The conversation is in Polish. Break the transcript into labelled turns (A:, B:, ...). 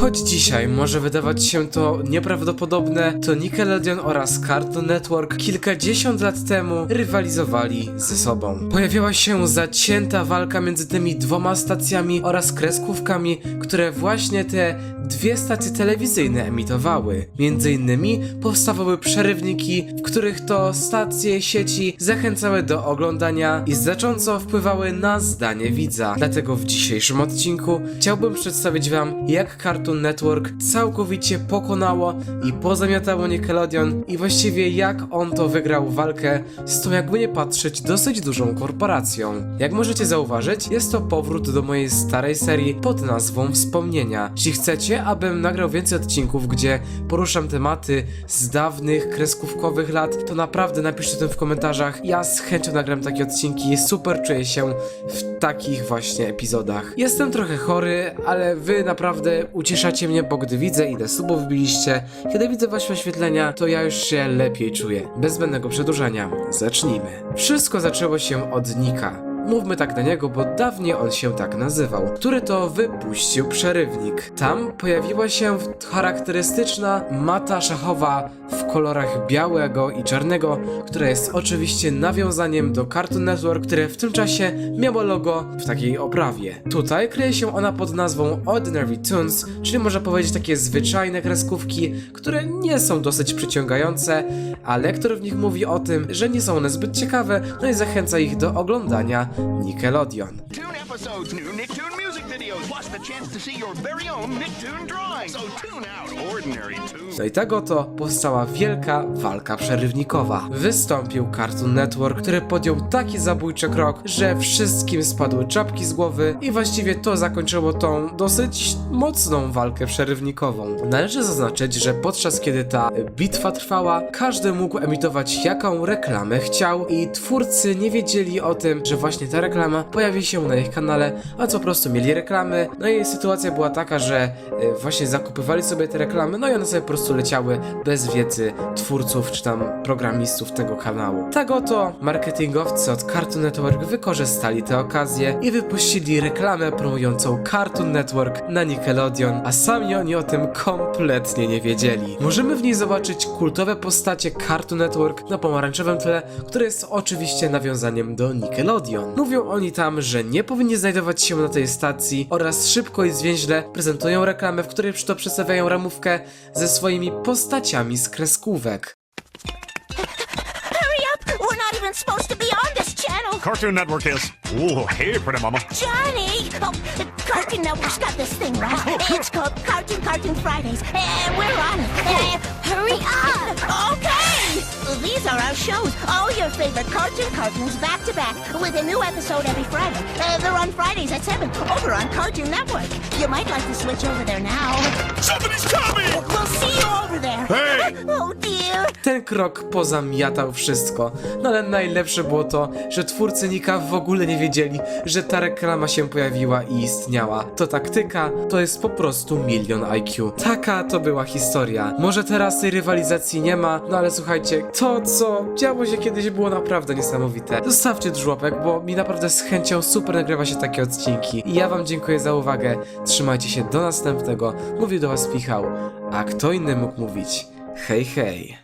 A: Choć dzisiaj może wydawać się to nieprawdopodobne, to Nickelodeon oraz Cartoon Network kilkadziesiąt lat temu rywalizowali ze sobą. Pojawiała się zacięta walka między tymi dwoma stacjami oraz kreskówkami, które właśnie te dwie stacje telewizyjne emitowały. Między innymi powstawały przerywniki, w których to stacje sieci zachęcały do oglądania i znacząco wpływały na zdanie widza. Dlatego w dzisiejszym odcinku chciałbym przedstawić wam, jak Cartoon Network całkowicie pokonało i pozamiatało Nickelodeon i właściwie jak on to wygrał walkę z tą jakby nie patrzeć dosyć dużą korporacją. Jak możecie zauważyć, jest to powrót do mojej starej serii pod nazwą Wspomnienia. Jeśli chcecie, abym nagrał więcej odcinków, gdzie poruszam tematy z dawnych kreskówkowych lat, to naprawdę napiszcie o tym w komentarzach. Ja z chęcią nagram takie odcinki, super czuję się w takich właśnie epizodach. Jestem trochę chory, ale wy naprawdę ucieszacie mnie, bo gdy widzę ile subów wbiliście, kiedy widzę wasze oświetlenia, to ja już się lepiej czuję. Bez zbędnego przedłużania, zacznijmy. Wszystko zaczęło się od Nika. Mówmy tak na niego, bo dawniej on się tak nazywał, który to wypuścił przerywnik. Tam pojawiła się charakterystyczna mata szachowa w kolorach białego i czarnego, która jest oczywiście nawiązaniem do Cartoon Network, które w tym czasie miało logo w takiej oprawie. Tutaj kryje się ona pod nazwą Ordinary Toons, czyli można powiedzieć takie zwyczajne kreskówki, które nie są dosyć przyciągające, a lektor w nich mówi o tym, że nie są one zbyt ciekawe, no i zachęca ich do oglądania Nickelodeon.
B: Toon episodes, new Nicktoon music videos, plus the chance to see your very own Nicktoon drawing. So tune out ordinary Toon.
A: No i tak oto powstała wielka walka przerywnikowa. Wystąpił Cartoon Network, który podjął taki zabójczy krok, że wszystkim spadły czapki z głowy i właściwie to zakończyło tą dosyć mocną walkę przerywnikową. Należy zaznaczyć, że podczas kiedy ta bitwa trwała, każdy mógł emitować jaką reklamę chciał i twórcy nie wiedzieli o tym, że właśnie ta reklama pojawi się na ich kanale, a co po prostu mieli reklamy. No i sytuacja była taka, że e, właśnie zakupywali sobie te reklamy, no i one sobie po prostu leciały bez wiedzy twórców czy tam programistów tego kanału. Tak oto marketingowcy od Cartoon Network wykorzystali tę okazję i wypuścili reklamę promującą Cartoon Network na Nickelodeon, a sami oni o tym kompletnie nie wiedzieli. Możemy w niej zobaczyć kultowe postacie Cartoon Network na pomarańczowym tle, które jest oczywiście nawiązaniem do Nickelodeon. Mówią oni tam, że nie powinni znajdować się na tej stacji oraz szybko i zwięźle prezentują reklamę, w której przy to przedstawiają ramówkę ze swoimi postaciami z kreskówek.
C: Hurry up! We're not even supposed to be on this channel.
D: Cartoon Network is. Ooh, hey, pretty mama.
C: Johnny! Oh, Cartoon Network's got this thing right. It's called Cartoon Cartoon Fridays, shows. All your favorite cartoon cartoons back to back with a new episode every Friday. Uh, they're on Fridays at 7 over on Cartoon Network. You might like to switch over there now.
D: Somebody's coming!
C: We'll see you over there.
D: Hey!
C: Oh dear.
A: Ten krok pozamiatał wszystko, no ale najlepsze było to, że twórcy Nika w ogóle nie wiedzieli, że ta reklama się pojawiła i istniała. To taktyka, to jest po prostu milion IQ. Taka to była historia. Może teraz tej rywalizacji nie ma, no ale słuchajcie, to co działo się kiedyś było naprawdę niesamowite. Zostawcie dużo bo mi naprawdę z chęcią super nagrywa się takie odcinki. I ja wam dziękuję za uwagę, trzymajcie się do następnego, mówił do was Michał, a kto inny mógł mówić? Hej hej.